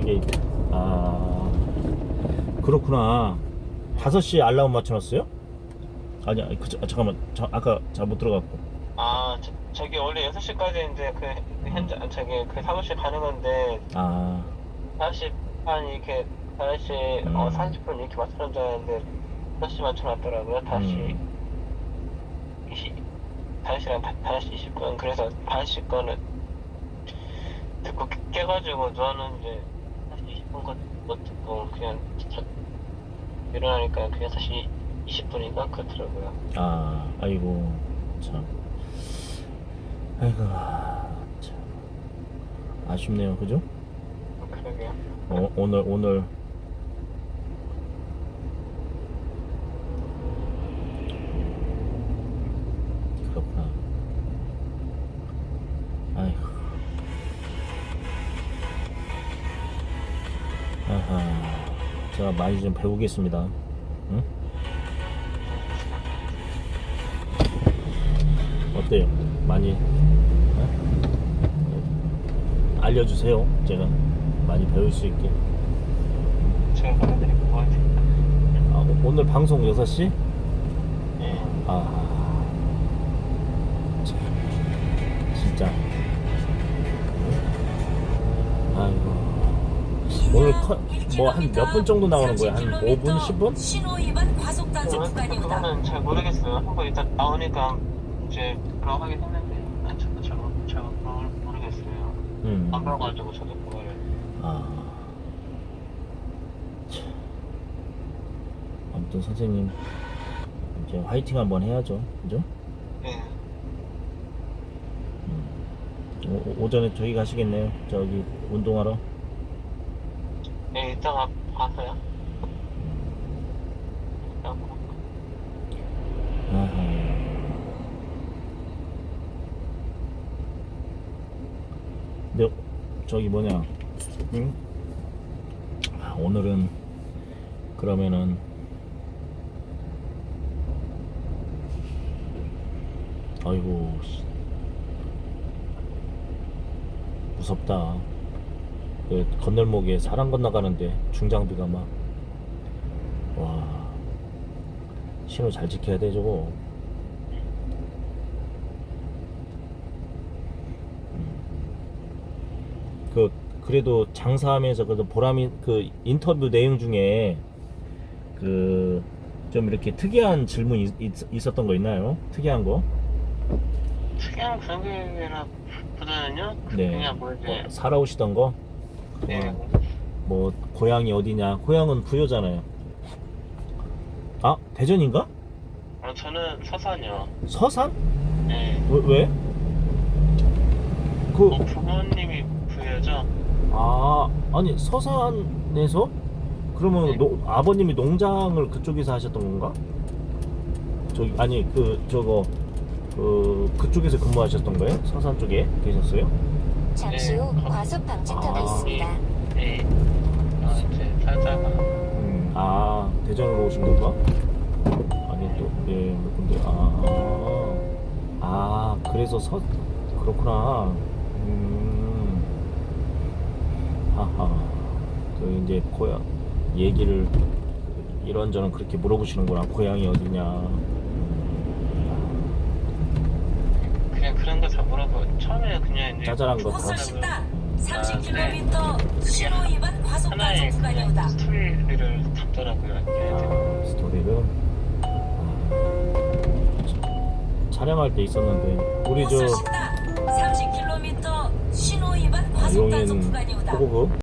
이게 아 그렇구나 5시에 알람 맞춰놨어요? 아니 그, 저- 아, 잠깐만 저, 아까 잘 못 들어갔고 아, 저, 저기 원래 6시까지인데 그, 그 현장, 저기 그 사무실 가는 건데 아 5시 반 이렇게 5시 음. 어, 40분 이렇게 맞춰놨는데 5시 맞춰놨더라고요. 다시 음. 20, 5시랑 5시 20분 그래서 5시 거는 듣고 깨- 깨가지고 누웠는데 5 시 20분 거못 듣고 그냥 자, 일어나니까 그냥 6시 20분인가 그렇더라고요. 아, 아이고, 참. 아이고, 참. 아쉽네요, 그죠? 그러게요. 어, 오늘, 오늘. 제가 많이 좀 배우겠습니다. 응? 어때요? 많이 어? 알려주세요. 제가 많이 배울 수 있게. 제가 보내드릴 것 같아요. 아, 오- 오늘 방송 6시? 예. 아, 참, 진짜. 오늘 뭐 한 몇 분 정도 나오는 거야? 한 5분, 10분? 신호 위반 과속 단속 그거는, 구간입니다. 그거는 잘 모르겠어요. 한번 일단 나오니까 이제 들어가긴 했는데 아, 저도 잘, 모르- 잘 모르- 모르겠어요. 음. 안 봐가지고 저도 그거를 아. 참. 아무튼 선생님 이제 화이팅 한번 해야죠. 그죠? 예. 오, 오- 오전에 저기 가시겠네요. 저기 운동하러. 예, 이따가 봐서요. 이따가 봐. 근데 저기 뭐냐? 응? 아, 오늘은 그러면은 아이고 씨. 무섭다. 그 건널목에 사람 건너가는데 중장비가 막 와. 신호 잘 지켜야 돼 저거 음. 그 그래도 장사하면서 그래도 보람이 그 인터뷰 내용 중에 그 좀 이렇게 특이한 질문 이 있, 었던 거 있나요? 특이한 거? 특이한 그런 게나 보다는요. 네. 그냥 뭐 이제 뭐 살아오시던 거? 네. 어, 뭐 고향이 어디냐? 고향은 부여잖아요. 아 대전인가? 어, 저는 서산이요. 서산? 네. 왜? 왜? 그 어, 부모님이 부여죠. 아, 아니 서산에서 그러면 네. 노- 아버님이 농장을 그쪽에서 하셨던 건가? 저기 아니 그 저거 그 그쪽에서 근무하셨던 거예요? 서산 쪽에 계셨어요? 잠시 후 네. 과속 방지턱이 아. 있습니다. 네. 어, 이제 살다가 음, 아 대전으로 오신 건가? 아니 또예 근데 아, 아 그래서 서 그렇구나. 음, 하하. 그 이제 고향 얘기를 그 이런저런 그렇게 물어보시는구나. 고향이 어디냐. 그런 거다 물어보. 처음에 그냥 이제 짜잘한 거 다. 호수 식당 아, 30km 신호 위반 과속 하나의 단속 스토리를 담더라고요. 얘네들. 아, 스토리를 아, 촬영할 때 있었는데 우리 저 호수 식당 30km 신호 위반 아, 과속 단속 용인 구간입니다. 호고급